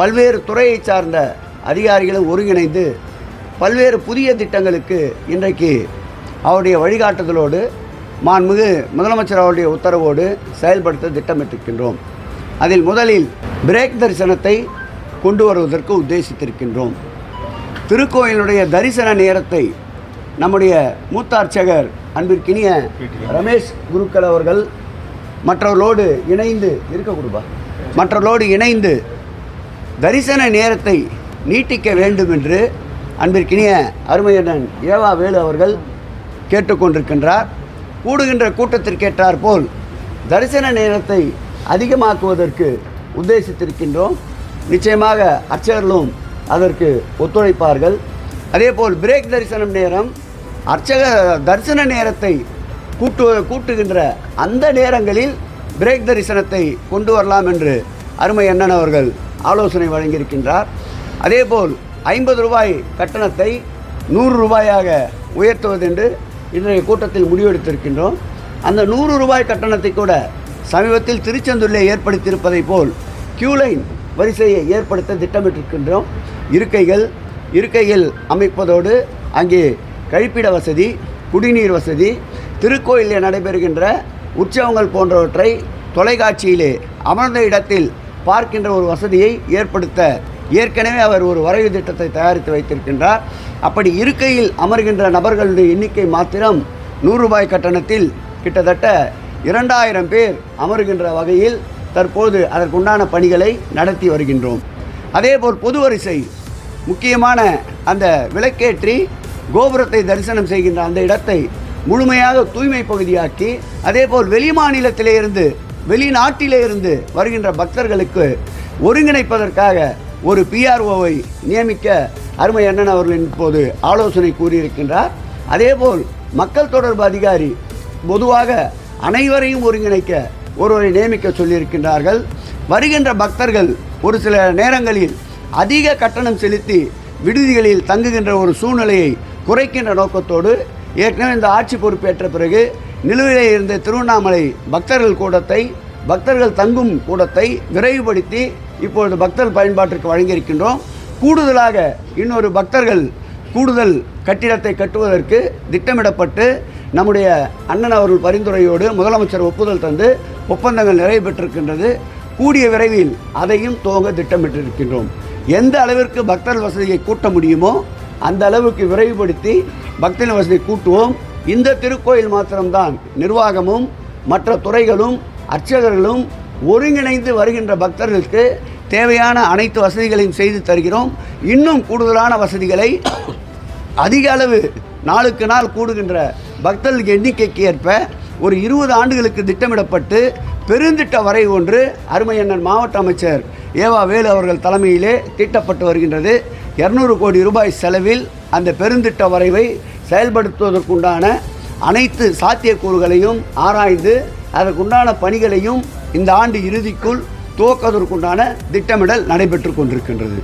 பல்வேறு துறையை சார்ந்த அதிகாரிகளும் ஒருங்கிணைந்து பல்வேறு புதிய திட்டங்களுக்கு இன்றைக்கு அவருடைய வழிகாட்டுதலோடு மாண்புமிகு முதலமைச்சர் அவருடைய உத்தரவோடு செயல்படுத்த திட்டமிட்டிருக்கின்றோம். அதில் முதலில் பிரேக் தரிசனத்தை கொண்டு வருவதற்கு உத்தேசித்திருக்கின்றோம். திருக்கோயிலுடைய தரிசன நேரத்தை நம்முடைய மூத்த அர்ச்சகர் அன்பிற்கினிய ரமேஷ் குருக்கள் அவர்கள் மற்றவர்களோடு இணைந்து இருக்க கொடுப்பா மற்றவர்களோடு இணைந்து தரிசன நேரத்தை நீட்டிக்க வேண்டும் என்று அன்பிற்கினிய அருமையண்ணன் ஏவா வேலு அவர்கள் கேட்டுக்கொண்டிருக்கின்றார். கூடுகின்ற கூட்டத்திற்கேற்றார் போல் தரிசன நேரத்தை அதிகமாக்குவதற்கு உத்தேசித்திருக்கின்றோம். நிச்சயமாக அர்ச்சகர்களும் அதற்கு ஒத்துழைப்பார்கள். அதேபோல் பிரேக் தரிசனம் நேரம் அர்ச்சக தரிசன நேரத்தை கூட்டு கூட்டுகின்ற அந்த நேரங்களில் பிரேக் தரிசனத்தை கொண்டு வரலாம் என்று அருமை அண்ணன் அவர்கள் ஆலோசனை வழங்கியிருக்கின்றார். அதேபோல் ஐம்பது ரூபாய் கட்டணத்தை நூறு ரூபாயாக உயர்த்துவது என்று இன்றைய கூட்டத்தில் முடிவெடுத்திருக்கின்றோம். அந்த நூறு ரூபாய் கட்டணத்தை கூட சமீபத்தில் திருச்செந்தூரில் ஏற்படுத்தியிருப்பதைப் போல் கியூ லைன் வரிசையை ஏற்படுத்த திட்டமிட்டிருக்கின்றோம். இருக்கைகள் இருக்கைகள் அமைப்பதோடு அங்கே கழிப்பிட வசதி குடிநீர் வசதி திருக்கோயிலில் நடைபெறுகின்ற உற்சவங்கள் போன்றவற்றை தொலைக்காட்சியிலே அமர்ந்த இடத்தில் பார்க்கின்ற ஒரு வசதியை ஏற்படுத்த ஏற்கனவே அவர் ஒரு வரைவு திட்டத்தை தயாரித்து வைத்திருக்கின்றார். அப்படி இருக்கையில் அமர்கின்ற நபர்களுடைய எண்ணிக்கை மாத்திரம் நூறு ரூபாய் கட்டணத்தில் கிட்டத்தட்ட இரண்டாயிரம் பேர் அமருகின்ற வகையில் தற்போது அதற்குண்டான பணிகளை நடத்தி வருகின்றோம். அதேபோல் பொது வரிசை முக்கியமான அந்த விளக்கேற்றி கோபுரத்தை தரிசனம் செய்கின்ற அந்த இடத்தை முழுமையாக தூய்மை பகுதியாக்கி அதேபோல் வெளி மாநிலத்திலே இருந்து வெளிநாட்டிலே இருந்து வருகின்ற பக்தர்களுக்கு ஒருங்கிணைப்பதற்காக ஒரு பிஆர்ஓவை நியமிக்க அருமை அண்ணன் அவர்கள் இப்போது ஆலோசனை கூறியிருக்கின்றார். அதேபோல் மக்கள் தொடர்பு அதிகாரி பொதுவாக அனைவரையும் ஒருங்கிணைக்க ஒருவரை நியமிக்க சொல்லியிருக்கின்றார்கள். வருகின்ற பக்தர்கள் ஒரு சில நேரங்களில் அதிக கட்டணம் செலுத்தி விடுதிகளில் தங்குகின்ற ஒரு சூழ்நிலையை குறைக்கின்ற நோக்கத்தோடு ஏற்கனவே இந்த ஆட்சி பொறுப்பேற்ற பிறகு நிலுவையிலே இருந்த திருவண்ணாமலை பக்தர்கள் கூடத்தை பக்தர்கள் தங்கும் கூடத்தை விரைவுபடுத்தி இப்பொழுது பக்தர் பயன்பாட்டிற்கு வழங்கியிருக்கின்றோம். கூடுதலாக இன்னொரு பக்தர்கள் கூடுதல் கட்டிடத்தை கட்டுவதற்கு திட்டமிடப்பட்டு நம்முடைய அண்ணன் அவர்கள் பரிந்துரையோடு முதலமைச்சர் ஒப்புதல் தந்து ஒப்பந்தங்கள் நிறைவு பெற்றிருக்கின்றது. கூடிய விரைவில் அதையும் துவங்க திட்டமிட்டிருக்கின்றோம். எந்த அளவிற்கு பக்தர் வசதியை கூட்ட முடியுமோ அந்த அளவுக்கு விரைவுபடுத்தி பக்தர் வசதியை கூட்டுவோம். இந்த திருக்கோயில் மாத்திரம்தான் நிர்வாகமும் மற்ற துறைகளும் அர்ச்சகர்களும் ஒருங்கிணைந்து வருகின்ற பக்தர்களுக்கு தேவையான அனைத்து வசதிகளையும் செய்து தருகிறோம். இன்னும் கூடுதலான வசதிகளை அதிக அளவு நாளுக்கு நாள் கூடுகின்ற பக்தர்களுக்கு எண்ணிக்கைக்கு ஏற்ப ஒரு இருபது ஆண்டுகளுக்கு திட்டமிடப்பட்டு பெருந்திட்ட வரை ஒன்று அருமையண்ணன் மாவட்ட அமைச்சர் ஏவா வேலு அவர்கள் தலைமையிலே தீட்டப்பட்டு வருகின்றது. இரநூறு கோடி ரூபாய் செலவில் அந்த பெருந்திட்ட வரைவை செயல்படுத்துவதற்குண்டான அனைத்து சாத்தியக்கூறுகளையும் ஆராய்ந்து அதற்குண்டான பணிகளையும் இந்த ஆண்டு இறுதிக்குள் துவக்குவதற்குண்டான திட்டமிடல் நடைபெற்று கொண்டிருக்கின்றது.